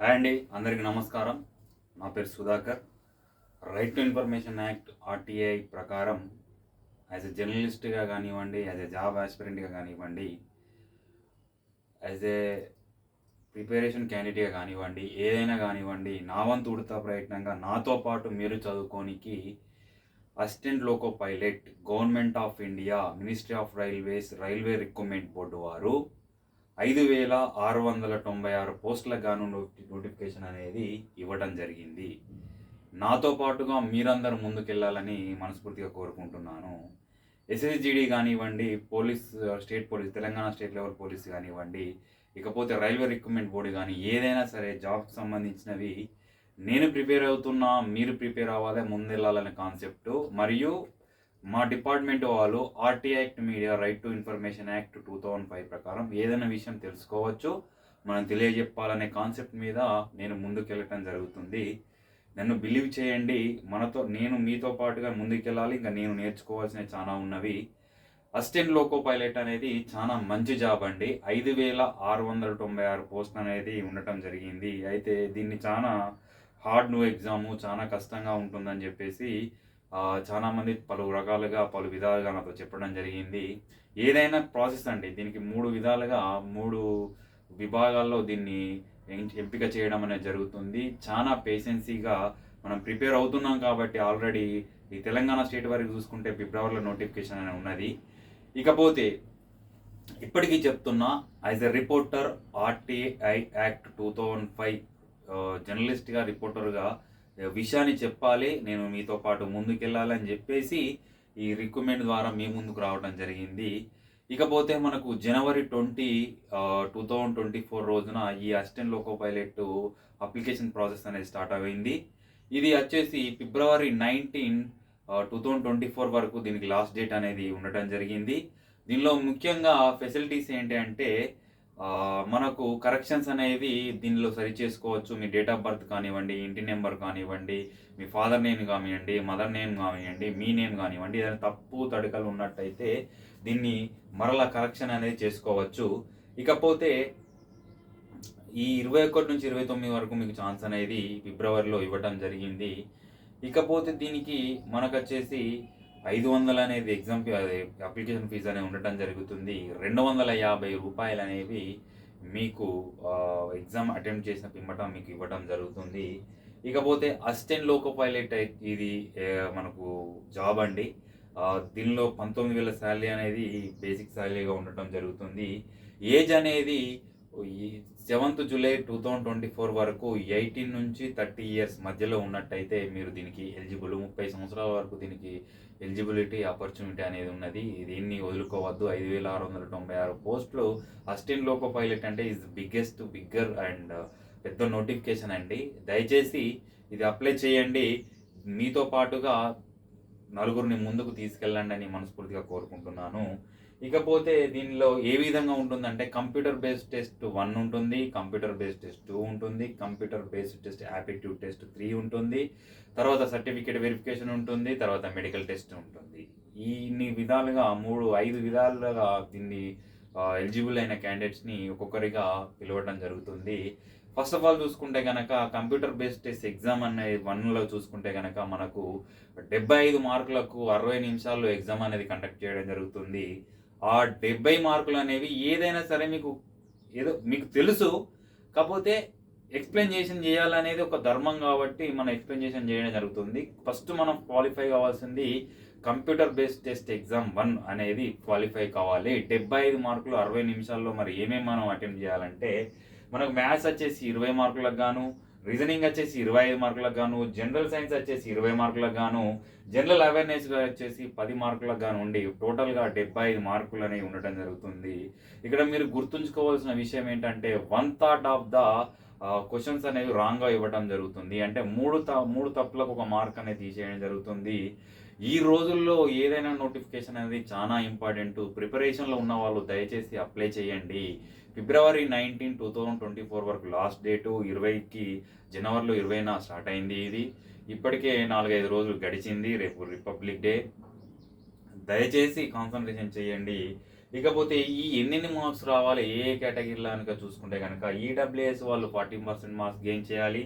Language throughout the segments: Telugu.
హాయ్ అండి అందరికీ నమస్కారం. నా పేరు Sudhakar. Right to information act RTI ప్రకారం యాజ్ ఎ జర్నలిస్ట్గా కానివ్వండి యాజ్ ఎ జాబ్ ఆస్పిరెంట్గా కానివ్వండి యాజ్ ఏ ప్రిపరేషన్ క్యాండిడేట్గా కానివ్వండి ఏదైనా కానివ్వండి నా వంతు ఉడతా ప్రయత్నంగా నాతో పాటు మీరు చదువుకోనికి assistant loco pilot government of India ministry of railways railway recruitment board వారు ఐదు వేల ఆరు వందల తొంభై ఆరు పోస్టులకు గాను నోటిఫికేషన్ అనేది ఇవ్వడం జరిగింది. నాతో పాటుగా మీరందరూ ముందుకెళ్ళాలని మనస్ఫూర్తిగా కోరుకుంటున్నాను. ఎస్ఎస్జిడి కానివ్వండి police state police Telangana state level police కానివ్వండి ఇకపోతే రైల్వే రిక్రూట్మెంట్ బోర్డు కానీ ఏదైనా సరే జాబ్కి సంబంధించినవి నేను ప్రిపేర్ అవుతున్నా మీరు ప్రిపేర్ అవ్వాలి ముందెళ్ళాలనే కాన్సెప్ట్. మరియు మా డిపార్ట్మెంట్ వాళ్ళు RT act media right to information act two thousand five ప్రకారం ఏదైనా విషయం తెలుసుకోవచ్చు. మనం తెలియజెప్పాలనే కాన్సెప్ట్ మీద నేను ముందుకెళ్ళటం జరుగుతుంది. నన్ను బిలీవ్ చేయండి. మనతో నేను మీతో పాటుగా ముందుకెళ్ళాలి. ఇంకా నేను నేర్చుకోవాల్సినవి చాలా ఉన్నవి. అసిస్టెంట్ లోకో పైలట్ అనేది చాలా మంచి జాబ్ అండి. ఐదు వేల ఆరు వందల తొంభై ఆరు పోస్ట్ అనేది ఉండటం జరిగింది. అయితే దీన్ని చాలా హార్డ్ నువ్వు ఎగ్జాము చాలా కష్టంగా ఉంటుందని చెప్పేసి చాలామంది చాలా మంది పలు రకాలుగా పలు విధాలుగా నాతో చెప్పడం జరిగింది. ఏదైనా ప్రాసెస్ అండి దీనికి మూడు విధాలుగా మూడు విభాగాల్లో దీన్ని ఎంపిక చేయడం అనేది జరుగుతుంది. చాలా పేషెన్సీగా మనం ప్రిపేర్ అవుతున్నాం కాబట్టి ఆల్రెడీ ఈ తెలంగాణ స్టేట్ వరకు చూసుకుంటే ఫిబ్రవరిలో నోటిఫికేషన్ అనేది ఉన్నది. ఇకపోతే ఇప్పటికీ చెప్తున్నా as a reporter RTI act two thousand five జర్నలిస్ట్గా రిపోర్టర్గా విషయాన్ని చెప్పాలి నేను మీతో పాటు ముందుకెళ్ళాలని చెప్పేసి ఈ రికమెండ్ ద్వారా మీ ముందుకు రావడం జరిగింది. ఇకపోతే మనకు జనవరి twenty two thousand twenty four రోజున ఈ assistant loco pilot application process అనేది స్టార్ట్ అయింది. ఇది వచ్చేసి ఫిబ్రవరి nineteen two thousand twenty four వరకు దీనికి లాస్ట్ డేట్ అనేది ఉండటం జరిగింది. దీనిలో ముఖ్యంగా ఫెసిలిటీస్ ఏంటి అంటే మనకు కరెక్షన్స్ అనేది దీనిలో సరి చేసుకోవచ్చు. మీ డేట్ ఆఫ్ బర్త్ కానివ్వండి ఇంటి నెంబర్ కానివ్వండి మీ ఫాదర్ నేమ్ కానివ్వండి మదర్ నేమ్ కానివ్వండి మీ నేమ్ కానివ్వండి ఏదైనా తప్పు తడకలు ఉన్నట్టయితే దీన్ని మరలా కరెక్షన్ అనేది చేసుకోవచ్చు. ఇకపోతే ఈ ఇరవై ఒకటి నుంచి ఇరవై తొమ్మిది వరకు మీకు ఛాన్స్ అనేది ఫిబ్రవరిలో ఇవ్వటం జరిగింది. ఇకపోతే దీనికి మనకు వచ్చేసి ఐదు వందలు అనేది ఎగ్జామ్ అదే అప్లికేషన్ ఫీజు అనేది ఉండటం జరుగుతుంది. రెండు వందల యాభై రూపాయలు అనేవి మీకు ఎగ్జామ్ అటెంప్ట్ చేసిన పిమ్మట మీకు ఇవ్వడం జరుగుతుంది. ఇకపోతే అసిస్టెంట్ లోకో పైలట్ ఇది మనకు జాబ్ అండి. దీనిలో పంతొమ్మిది వేల శాలరీ అనేది బేసిక్ శాలరీగా ఉండటం జరుగుతుంది. ఏజ్ అనేది ఈ seventh July two thousand twenty four వరకు ఎయిటీన్ నుంచి థర్టీ ఇయర్స్ మధ్యలో ఉన్నట్టయితే మీరు దీనికి ఎలిజిబుల్ ముప్పై సంవత్సరాల వరకు దీనికి ఎలిజిబిలిటీ ఆపర్చునిటీ అనేది ఉన్నది. దీన్ని వదులుకోవద్దు. ఐదు వేల ఆరు వందల తొంభై ఆరు పోస్టులు అస్టిన్ లోకో పైలట్ అంటే ఈజ్ బిగ్గెస్ట్ బిగ్గర్ అండ్ పెద్ద నోటిఫికేషన్ అండి. దయచేసి ఇది అప్లై చేయండి. మీతో పాటుగా నలుగురిని ముందుకు తీసుకెళ్ళండి అని మనస్ఫూర్తిగా కోరుకుంటున్నాను. ఇకపోతే దీనిలో ఏ విధంగా ఉంటుందంటే కంప్యూటర్ బేస్డ్ టెస్ట్ వన్ ఉంటుంది కంప్యూటర్ బేస్డ్ టెస్ట్ టూ ఉంటుంది computer based test aptitude test three ఉంటుంది తర్వాత సర్టిఫికేట్ వెరిఫికేషన్ ఉంటుంది తర్వాత మెడికల్ టెస్ట్ ఉంటుంది. ఇన్ని విధాలుగా మూడు ఐదు విధాలుగా దీన్ని ఎలిజిబుల్ అయిన క్యాండిడేట్స్ని ఒక్కొక్కరిగా పిలవడం జరుగుతుంది. ఫస్ట్ ఆఫ్ ఆల్ చూసుకుంటే కనుక కంప్యూటర్ బేస్డ్ టెస్ట్ ఎగ్జామ్ అనే వన్లో చూసుకుంటే కనుక మనకు డెబ్బై ఐదు మార్కులకు అరవై నిమిషాల్లో ఎగ్జామ్ అనేది కండక్ట్ చేయడం జరుగుతుంది. ఆ డెబ్బై మార్కులు అనేవి ఏదైనా సరే మీకు ఏదో మీకు తెలుసు కాకపోతే ఎక్స్ప్లెయినేషన్ చేయాలనేది ఒక ధర్మం కాబట్టి మనం ఎక్స్ప్లెయినేషన్ చేయడం జరుగుతుంది. ఫస్ట్ మనం క్వాలిఫై కావాల్సింది computer based test exam one అనేది క్వాలిఫై కావాలి. డెబ్బై ఐదు మార్కులు అరవై నిమిషాల్లో మరి ఏమేమి మనం అటెంప్ట్ చేయాలంటే మనకు మ్యాథ్స్ వచ్చేసి ఇరవై మార్కులకు గాను రీజనింగ్ వచ్చేసి ఇరవై ఐదు మార్కులకు గాను జనరల్ సైన్స్ వచ్చేసి ఇరవై మార్కులకు గాను జనరల్ అవేర్నెస్ వచ్చేసి పది మార్కులకు గాను ఉండి టోటల్గా డెబ్బై ఐదు మార్కులు అనేవి ఉండటం జరుగుతుంది. ఇక్కడ మీరు గుర్తుంచుకోవాల్సిన విషయం ఏంటంటే one third of the questions అనేవి రాంగ్గా ఇవ్వడం జరుగుతుంది. అంటే మూడు త మూడు తప్పులకు ఒక మార్క్ అనేది తీసేయడం జరుగుతుంది. ఈ రోజుల్లో ఏదైనా నోటిఫికేషన్ అనేది చాలా ఇంపార్టెంట్. ప్రిపరేషన్లో ఉన్న వాళ్ళు దయచేసి అప్లై చేయండి. ఫిబ్రవరి nineteen two thousand twenty four వరకు లాస్ట్ డేటు ఇరవైకి జనవరిలో ఇరవైన స్టార్ట్ అయింది ఇది. ఇప్పటికే నాలుగైదు రోజులు గడిచింది రేపు రిపబ్లిక్ డే. దయచేసి కాన్సన్ట్రేషన్ చేయండి. ఇకపోతే ఈ ఎన్నెన్ని మార్క్స్ రావాలి ఏ ఏ కేటగిరీలో కనుక చూసుకుంటే కనుక ఈడబ్ల్యూఎస్ వాళ్ళు ఫార్టీ పర్సెంట్ మార్క్స్ గెయిన్ చేయాలి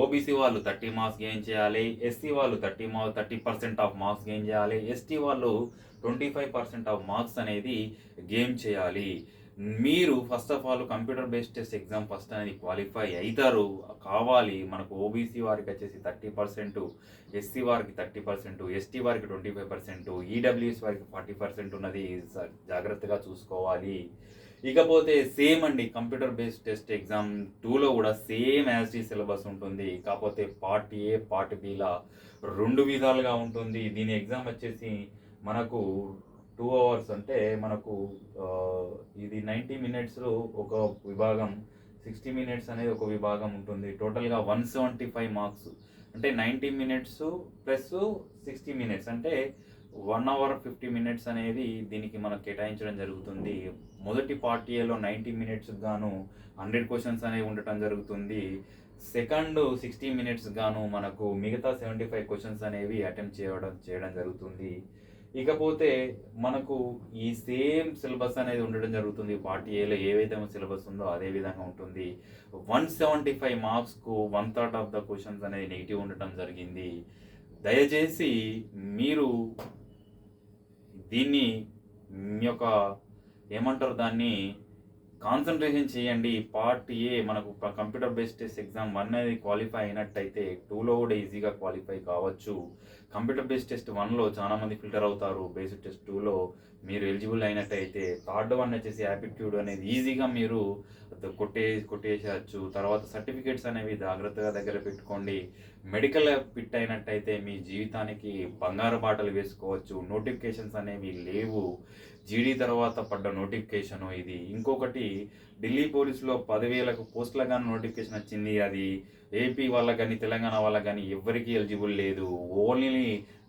ఓబీసీ వాళ్ళు థర్టీ మార్క్స్ గెయిన్ చేయాలి ఎస్సీ వాళ్ళు thirty mark thirty percent of marks gain చేయాలి ఎస్టీ వాళ్ళు twenty five percent of marks అనేది గెయిన్ చేయాలి. మీరు first of all computer based test exam first అనేది క్వాలిఫై అవుతారు కావాలి. మనకు ఓబీసీ వారికి వచ్చేసి థర్టీ పర్సెంట్ ఎస్సీ వారికి థర్టీ పర్సెంట్ ఎస్టీ వారికి ట్వంటీ ఫైవ్ పర్సెంట్ ఈడబ్ల్యూఎస్ వారికి ఫార్టీ పర్సెంట్ ఉన్నది. జా- జాగ్రత్తగా చూసుకోవాలి. ఇకపోతే సేమ్ అండి కంప్యూటర్ బేస్డ్ టెస్ట్ ఎగ్జామ్ టూలో కూడా సేమ్ యాజ్ టీ సిలబస్ ఉంటుంది. కాకపోతే పార్ట్ ఏ పార్ట్ బిలా రెండు విధాలుగా ఉంటుంది. దీని ఎగ్జామ్ వచ్చేసి మనకు టూ అవర్స్ అంటే మనకు ఇది నైంటీ మినిట్స్లో ఒక విభాగం సిక్స్టీ మినిట్స్ అనేది ఒక విభాగం ఉంటుంది. టోటల్గా వన్ సెవెంటీ ఫైవ్ మార్క్స్. అంటే ninety minutes plus sixty minutes. అంటే వన్ అవర్ ఫిఫ్టీ మినిట్స్ అనేది దీనికి మనకు కేటాయించడం జరుగుతుంది. మొదటి పార్ట్ ఏలో నైంటీ మినిట్స్ గాను హండ్రెడ్ క్వశ్చన్స్ అనేవి ఉండటం జరుగుతుంది. సెకండ్ సిక్స్టీ మినిట్స్ గాను మనకు మిగతా సెవెంటీ ఫైవ్ క్వశ్చన్స్ అనేవి అటెంప్ట్ చేయడం చేయడం జరుగుతుంది. ఇకపోతే మనకు ఈ సేమ్ సిలబస్ అనేది ఉండడం జరుగుతుంది. పార్ట్ ఏలో ఏవైతే సిలబస్ ఉందో అదే విధంగా ఉంటుంది. One seventy five మార్క్స్కు one third of the questions అనేది నెగిటివ్ ఉండటం జరిగింది. దయచేసి మీరు దీన్ని మీ యొక్క ఏమంటారు దాన్ని కాన్సన్ట్రేషన్ చేయండి. పార్ట్ ఏ మనకు computer based test exam one అనేది క్వాలిఫై అయినట్టయితే టూలో కూడా ఈజీగా క్వాలిఫై కావచ్చు. కంప్యూటర్ బేస్డ్ టెస్ట్ వన్లో చాలా మంది ఫిల్టర్ అవుతారు. బేస్డ్ టెస్ట్ టూలో మీరు ఎలిజిబుల్ అయినట్టయితే థర్డ్ వన్ వచ్చేసి యాప్టిట్యూడ్ అనేది ఈజీగా మీరు కొట్టే కొట్టేసేయచ్చు తర్వాత సర్టిఫికేట్స్ అనేవి జాగ్రత్తగా దగ్గర పెట్టుకోండి. మెడికల్ ఫిట్ అయినట్టయితే మీ జీవితానికి బంగారు బాటలు వేసుకోవచ్చు. నోటిఫికేషన్స్ అనేవి లేవు. జీడీ తర్వాత పడ్డ నోటిఫికేషన్ ఇది. ఇంకొకటి ఢిల్లీ పోలీసులో పదివేలకు పోస్టుల కానీ నోటిఫికేషన్ వచ్చింది. అది ఏపీ వాళ్ళకి కానీ తెలంగాణ వాళ్ళకి కానీ ఎవరికీ ఎలిజిబుల్ లేదు ఓన్లీ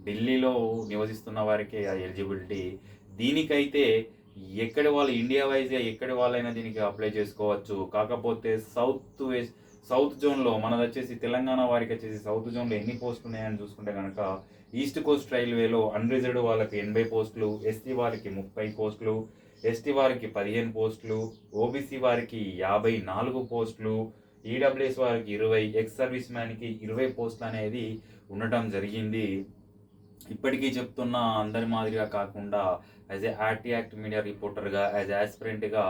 ఢిల్లీలో నివసిస్తున్న వారికే ఆ ఎలిజిబిలిటీ దీనికైతే ఎక్కడి వాళ్ళు ఇండియా వైజ్గా ఎక్కడి వాళ్ళైనా దీనికి అప్లై చేసుకోవచ్చు. కాకపోతే సౌత్ వేస్ట్ సౌత్ జోన్లో మనది వచ్చేసి తెలంగాణ వారికి వచ్చేసి సౌత్ జోన్లో ఎన్ని పోస్టులు ఉన్నాయని చూసుకుంటే కనుక ఈస్ట్ కోస్ట్ రైల్వేలో అన్రిజర్వ్డ్ వాళ్ళకి ఎనభై పోస్టులు ఎస్టీ వారికి ముప్పై పోస్టులు ఎస్టీ వారికి పదిహేను పోస్టులు ఓబీసీ వారికి యాభై నాలుగు పోస్టులు ఈడబ్ల్యూఎస్ వారికి ఇరవై ఎక్స్ సర్వీస్ మ్యాన్కి ఇరవై పోస్టులు అనేది ఉండటం జరిగింది. ఇప్పటికీ చెప్తున్న అందరి మాదిరిగా కాకుండా as a RT act media రిపోర్టర్గా as యాస్పిరెంట్గా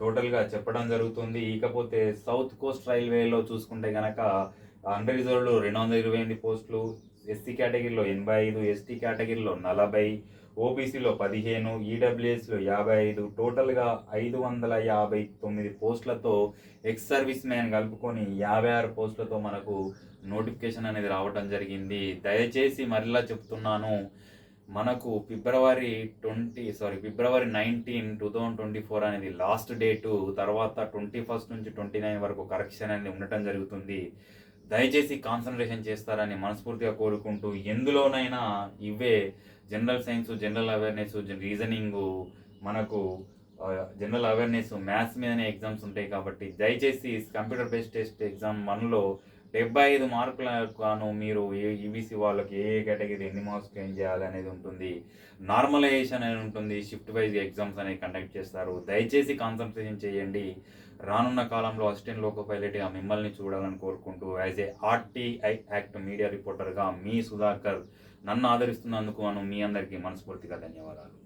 టోటల్గా చెప్పడం జరుగుతుంది. ఇకపోతే సౌత్ కోస్ట్ రైల్వేలో చూసుకుంటే కనుక అండర్ రిజర్వ్లో రెండు వందల ఇరవై ఎనిమిది పోస్టులు ఎస్సీ కేటగిరీలో ఎనభై ఐదు ఎస్టీ కేటగిరీలో నలభై ఓబీసీలో పదిహేను ఈడబ్ల్యూఎస్లో యాభై ఐదు టోటల్గా ఐదు వందల యాభై తొమ్మిది పోస్టులతో ఎక్స్ సర్వీస్ మ్యాన్ కలుపుకొని యాభై ఆరు పోస్టులతో మనకు నోటిఫికేషన్ అనేది రావడం జరిగింది. దయచేసి మరలా చెప్తున్నాను మనకు ఫిబ్రవరి ట్వంటీ సారీ ఫిబ్రవరి nineteen two thousand twenty four అనేది లాస్ట్ డేటు తర్వాత ట్వంటీ ఫస్ట్ నుంచి ట్వంటీ నైన్ వరకు కరెక్షన్ అనేది ఉండటం జరుగుతుంది. దయచేసి కాన్సన్ట్రేషన్ చేస్తారని మనస్ఫూర్తిగా కోరుకుంటూ ఎందులోనైనా ఇవే general science general awareness reasoning మనకు జనరల్ అవేర్నెస్ మ్యాథ్స్ మీదనే ఎగ్జామ్స్ ఉంటాయి కాబట్టి దయచేసి కంప్యూటర్ బేస్డ్ టెస్ట్ ఎగ్జామ్ వన్లో డెబ్బై ఐదు మార్కుల గాను మీరు ఏ ఈబీసీ వాళ్ళకి ఏ కేటగిరీ ఎన్ని మార్క్స్ ఏం చేయాలి అనేది ఉంటుంది. నార్మలైజేషన్ అనేది ఉంటుంది. షిఫ్ట్ వైజ్ ఎగ్జామ్స్ అనేవి కండక్ట్ చేస్తారు. దయచేసి కాన్సన్ట్రేషన్ చేయండి. రానున్న కాలంలో అసిస్టెంట్ లోకో పైలట్గా మిమ్మల్ని చూడాలని కోరుకుంటూ as a RTI act media రిపోర్టర్గా మీ సుధాకర్ నన్ను ఆదరిస్తున్నందుకు అను మీ అందరికీ మనస్ఫూర్తిగా ధన్యవాదాలు.